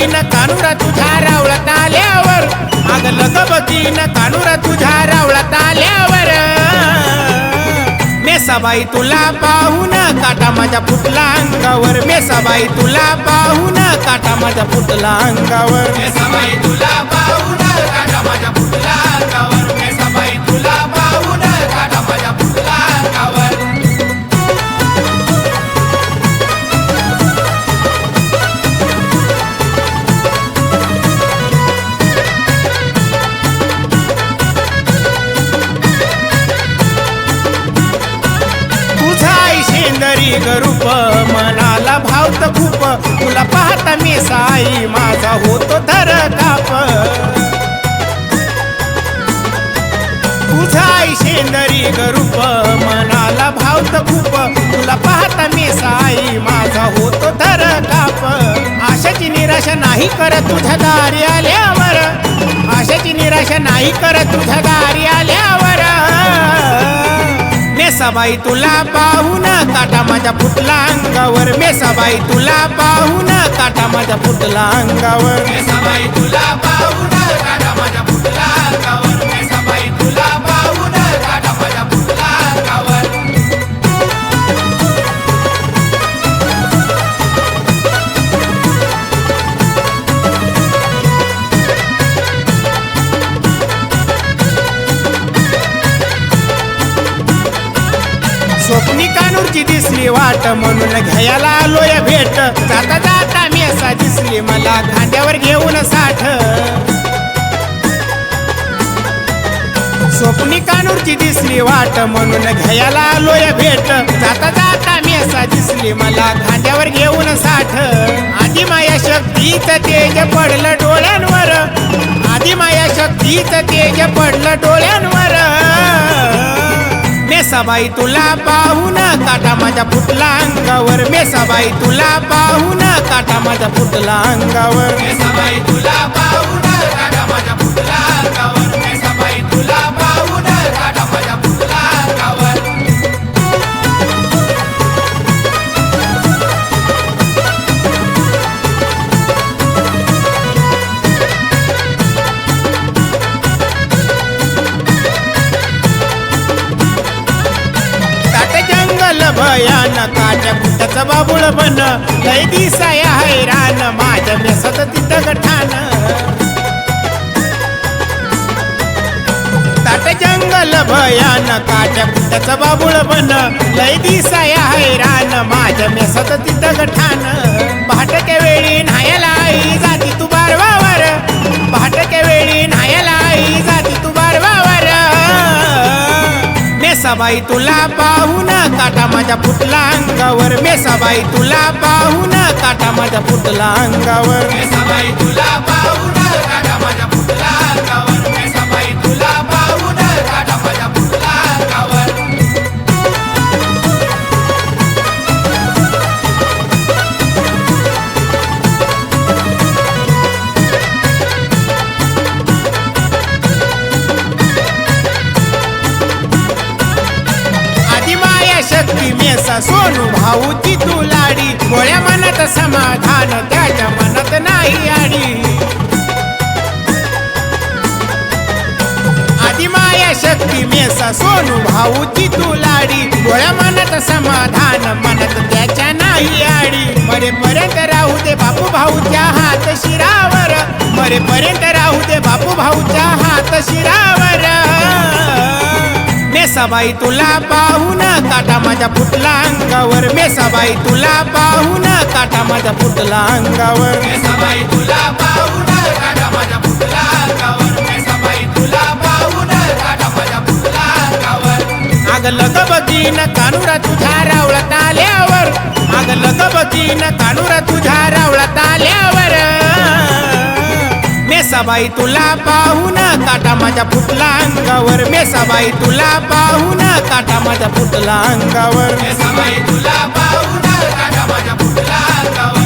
अग बघीन कानुरा तुझ्या रावळात आल्यावर. अग लग बघीन कानुरा तुझ्या रावळात आल्यावर. मेसाबाई तुला पाहून काटा माझ्या फुटला अंगावर. मेसाबाई तुला पाहून काटा माझ्या फुटला अंगावर. मेसाबाई तुला पाहून काटा माझ्या फुटला अंगावर. मेसाबाई तुला पाहून काटा माझ्या फुटला शेंदरी गरूप मनाला भावत खूप. तुला पाहता मी साई माझा होतो धर काप तुझा आई शेंदरी गरूप मनाला भावत खूप. तुला पाहता मी साई माझा होतो धर काप आशाची निराशा नाही कर तुझ्या दारी आल्यावर. आशाची निराशा नाही कर तुझ्या दारी आल्यावर. मेसाबाई तुला पाहून काटा माझ्या फुटला अंगावर. मेसाबाई तुला पाहून काटा माझ्या फुटला अंगावर. मेसाबाई तुला पाहून काटा माझ्या फुटला अंगावर. कानूरची दिसली वाट म्हणून घ्यायला आलोय भेट. जाता जाता असा दिसली मला खांद्यावर घेऊन साठ. स्वप्नी कानूरची दिसली वाट म्हणून घ्यायला आलोय भेट. जाता जाता असा दिसली मला खांद्यावर घेऊन साठ. आधी माया शक्तीच तेज पडलं डोळ्यांवर. आधी माया शक्तीच तेज पडलं डोळ्यांवर. मेसाबाई तुला पाहून काटा माझ्या फुटला अंगावर. मेसाबाई तुला पाहून काटा माझ्या फुटला अंगावर. मेसाबाई तुला पाहून काटा माझ्या फुटला अंगावर. काट्या बाबुळ बन लय दिसाया हैराण माझ्या व्यसत तिथं गठान ताट जंगल भयान काट्या कुटाचं बाबुळ बन लय दिसाय हैराण माझ्या व्यसत तिथं गठान पहाटच्या वेळी न्हायला आई जाती तू बारवावर. पहाटच्या वेळी न्हायला आई जाती तू बारवावर. मेसाबाई तुला पाहून काटा माझ्या फुटला अंगावर. मेसाबाई तुला पाहून काटा माझ्या फुटला अंगावर. मेसाबाई तुला पाहून काटा माझ्या फुटला शक्ती मेसा. सोनू भाऊची तू लाडी. गोळ्या मनात समाधान त्याच्या मनात नाही आडी. माया शक्ती मेसा. सोनू भाऊची तू लाडी. गोळ्या मनात समाधान मनात त्याच्या नाही आडी. मरेपर्यंत राहू दे बापू भाऊच्या हात शिरावर. मरेपर्यंत राहू दे बापू भाऊच्या हात शिरावर. मेसाबाई तुला पाहून काटा माझ्या फुटला अंगावर. मेसाबाई तुला पाहून काटा माझ्या फुटला अंगावर. मेसाबाई तुला पाहून काटा माझ्या फुटला अंगावर. मेसाबाई तुला पाहून काटा माझ्या फुटला अंगावर. कानुरा तुझ्या रावळात आल्यावर. कानुरा तुझ्या रावळात आल्यावर. मेसाबाई तुला पाहून काटा माझ्या फुटला अंगावर. मेसाबाई तुला पाहून काटा माझ्या फुटला अंगावर. मेसाबाई तुला पाहून काटा माझ्या फुटला अंगावर.